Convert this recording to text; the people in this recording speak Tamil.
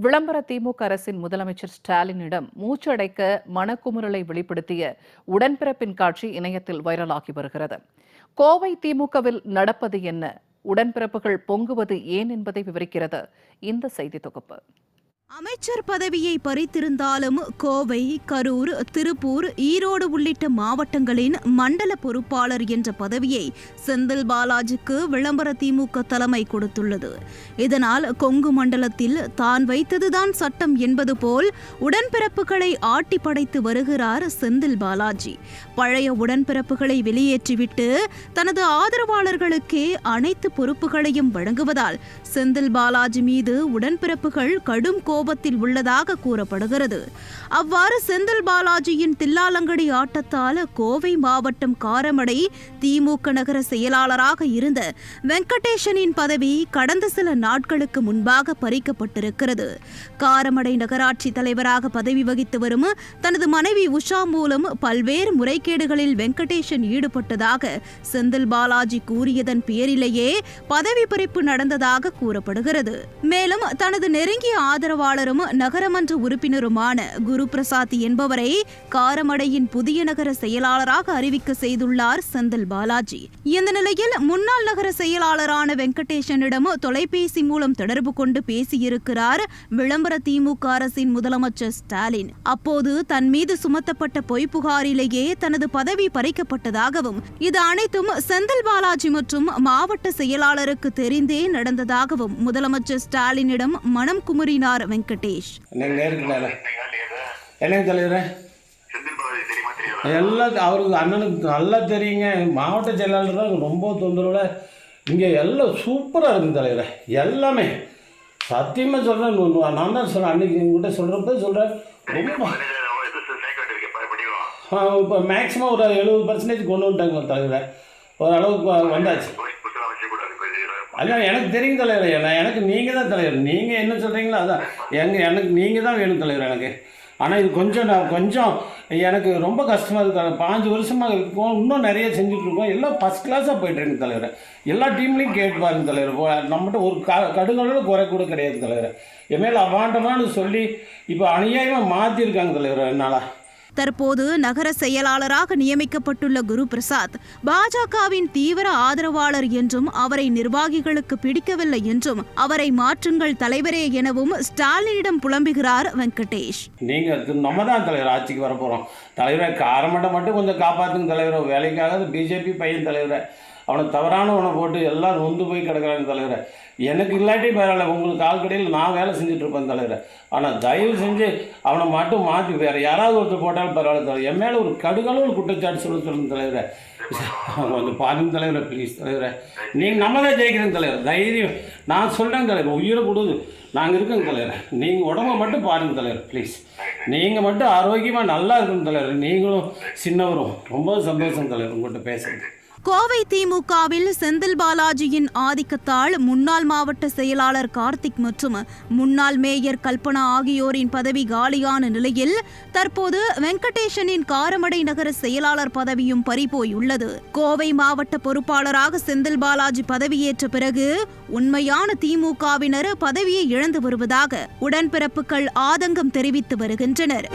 விளம்பர திமுக அரசின் முதலமைச்சர் ஸ்டாலினிடம் மூச்சடைக்க மனக்குமுறலை வெளிப்படுத்திய உடன்பிறப்பின் காட்சி இணையத்தில் வைரலாகி வருகிறது. கோவை திமுகவில் நடப்பது என்ன? உடன்பிறப்புகள் பொங்குவது ஏன் என்பதை விவரிக்கிறது இந்த செய்தி தொகுப்பு. அமைச்சர் பதவியை பறித்திருந்தாலும் கோவை கரூர் திருப்பூர் ஈரோடு உள்ளிட்ட மாவட்டங்களின் மண்டல பொறுப்பாளர் என்ற பதவியை செந்தில் பாலாஜிக்கு விளம்பர திமுக தலைமை கொடுத்துள்ளது. இதனால் கொங்கு மண்டலத்தில் தான் வைத்ததுதான் சட்டம் என்பது போல் உடன்பிறப்புகளை ஆட்டி படைத்து வருகிறார் செந்தில் பாலாஜி. பழைய உடன்பிறப்புகளை வெளியேற்றிவிட்டு தனது ஆதரவாளர்களுக்கே அனைத்து பொறுப்புகளையும் வழங்குவதால் செந்தில் பாலாஜி மீது உடன்பிறப்புகள் கடும் ஆபத்தில் உள்ளதாக கூறப்படுகிறது. அவ்வாறு செந்தில் பாலாஜியின் தில்லாலங்கடி ஆட்டத்தால் கோவை மாவட்டம் காரமடை திமுக நகர செயலாளராக இருந்த வெங்கடேஷனின் பதவி கடந்த சில நாட்களுக்கு முன்பாக பறிக்கப்பட்டிருக்கிறது. காரமடை நகராட்சி தலைவராக பதவி வகித்து வரும் தனது மனைவி உஷா மூலம் பல்வேறு முறைகேடுகளில் வெங்கடேஷன் ஈடுபட்டதாக செந்தில் பாலாஜி கூறியதன் பேரிலேயே பதவி பறிப்பு நடந்ததாக கூறப்படுகிறது. மேலும் தனது நெருங்கிய ஆதரவாளர் ஆதரவாளரும் நகரமன்ற உறுப்பினருமான குரு பிரசாத் என்பவரை காரமடையின் புதிய நகர செயலாளராக அறிவிக்க செய்துள்ளார் செந்தில் பாலாஜி. இந்த நிலையில் முன்னாள் நகர செயலாளரான வெங்கடேசனிடம் தொலைபேசி மூலம் தொடர்பு கொண்டு பேசியிருக்கிறார் விளம்பர திமுக அரசின் முதலமைச்சர் ஸ்டாலின். அப்போது தன் மீது சுமத்தப்பட்ட பொய் புகாரிலேயே தனது பதவி பறிக்கப்பட்டதாகவும் இது அனைத்தும் செந்தில் பாலாஜி மற்றும் மாவட்ட செயலாளருக்கு தெரிந்தே நடந்ததாகவும் முதலமைச்சர் ஸ்டாலினிடம் மனம் குமுறினார் வெங்கடேஷ் வெங்கடேஷ். என்னங்க தலைவரே? எல்லாம் அவருக்கு அண்ணனுக்கு நல்லா தெரியுங்க. மாவட்ட செயலாளர் தான் ரொம்ப தொந்தரவில். இங்கே எல்லாம் சூப்பராக இருக்குது தலைவரே. எல்லாமே. சத்தியமாக சொல்கிறேன் நான் தான் சொல்கிறேன் அன்றைக்கி உங்கள்கிட்ட சொல்கிறப்ப சொல்கிறேன் ரொம்ப இப்போ மேக்ஸிமம் ஒரு எழுபது பர்சன்டேஜ் கொண்டு வந்துட்டாங்க தலைவரை. ஓரளவுக்கு வந்தாச்சு. அல்ல எனக்கு தெரியும் தலைவர். நான் எனக்கு நீங்கள் தான் தலைவர். நீங்கள் என்ன சொல்கிறீங்களோ அதான். எங்கள் எனக்கு நீங்கள் தான் வேணும் தலைவர் எனக்கு. ஆனால் இது கொஞ்சம் நான் கொஞ்சம் எனக்கு ரொம்ப கஷ்டமாக இருக்குது பாஞ்சு வருஷமாக இருப்போம் இன்னும் நிறைய செஞ்சுட்ருக்கோம். எல்லாம் ஃபஸ்ட் கிளாஸாக போயிட்டுருக்கு தலைவர். எல்லா டீம்லேயும் கேட்டு பாருங்க தலைவர். இப்போ நம்மகிட்ட ஒரு க கடுகளோட குறை கூட கிடையாது தலைவர். என் மேலே அவாண்டமானு சொல்லி இப்போ அநியாயமாக மாற்றிருக்காங்க தலைவர் என்னால். தற்போது நகர செயலாளராக நியமிக்கப்பட்டுள்ள குரு பிரசாத் பாஜகவின் தீவிர ஆதரவாளர் என்றும் அவரை நிர்வாகிகளுக்கு பிடிக்கவில்லை என்றும் அவரை மாற்றுங்கள் தலைவரே எனவும் ஸ்டாலினிடம் புலம்புகிறார் வெங்கடேஷ். நீங்க நம்ம தான் தலைவர் ஆட்சிக்கு வர போறோம் தலைவரை காரமட்டை மட்டும் கொஞ்சம் காப்பாற்றுங்க தலைவர் வேலைக்காக பிஜேபி பையன் தலைவரை. அவனை தவறானவனை போட்டு எல்லாம் நொந்து போய் கிடக்கிறாங்க தலைவரை. எனக்கு இல்லாட்டி பரவாயில்ல உங்களுக்கு ஆள்கடையில் நான் வேலை செஞ்சுட்டு இருப்பேன் தலைவரை. ஆனால் தயவு செஞ்சு அவனை மட்டும் மாற்றி வேறு யாராவது ஒருத்தர் போட்டாலும் பரவாயில்ல தலைவர். என் மேலே ஒரு கடுகளவு குற்றச்சாட்டு சொல்ல சொல்லுங்க தலைவரை. கொஞ்சம் பாருங்க தலைவரை ப்ளீஸ் தலைவரை. நீங்கள் நம்ம தான் ஜெயிக்கிறேன் தலைவர். தைரியம். நான் சொல்கிறேங்க தலைவர் உயிரை கொடுது. நாங்கள் இருக்கோங்க தலைவர். நீங்கள் உடம்ப மட்டும் பாருங்க தலைவர் ப்ளீஸ் நீங்கள் மட்டும் ஆரோக்கியமாக நல்லா இருக்கணும் தலைவர். நீங்களும் சின்னவரும். ரொம்ப சந்தோஷம் தலைவர் உங்கள்கிட்ட பேசுகிறது கோவை திமுகவில் செந்தில் பாலாஜியின் ஆதிக்கத்தால் முன்னாள் மாவட்ட செயலாளர் கார்த்திக் மற்றும் முன்னாள் மேயர் கல்பனா ஆகியோரின் பதவி காலியான நிலையில் தற்போது வெங்கடேஷனின் காரமடை நகர செயலாளர் பதவியும் பறிபோயுள்ளது. கோவை மாவட்ட பொறுப்பாளராக செந்தில் பாலாஜி பதவியேற்ற பிறகு உண்மையான திமுகவினர் பதவியை இழந்து வருவதாக உடன்பிறப்புகள் ஆதங்கம் தெரிவித்து வருகின்றனர்.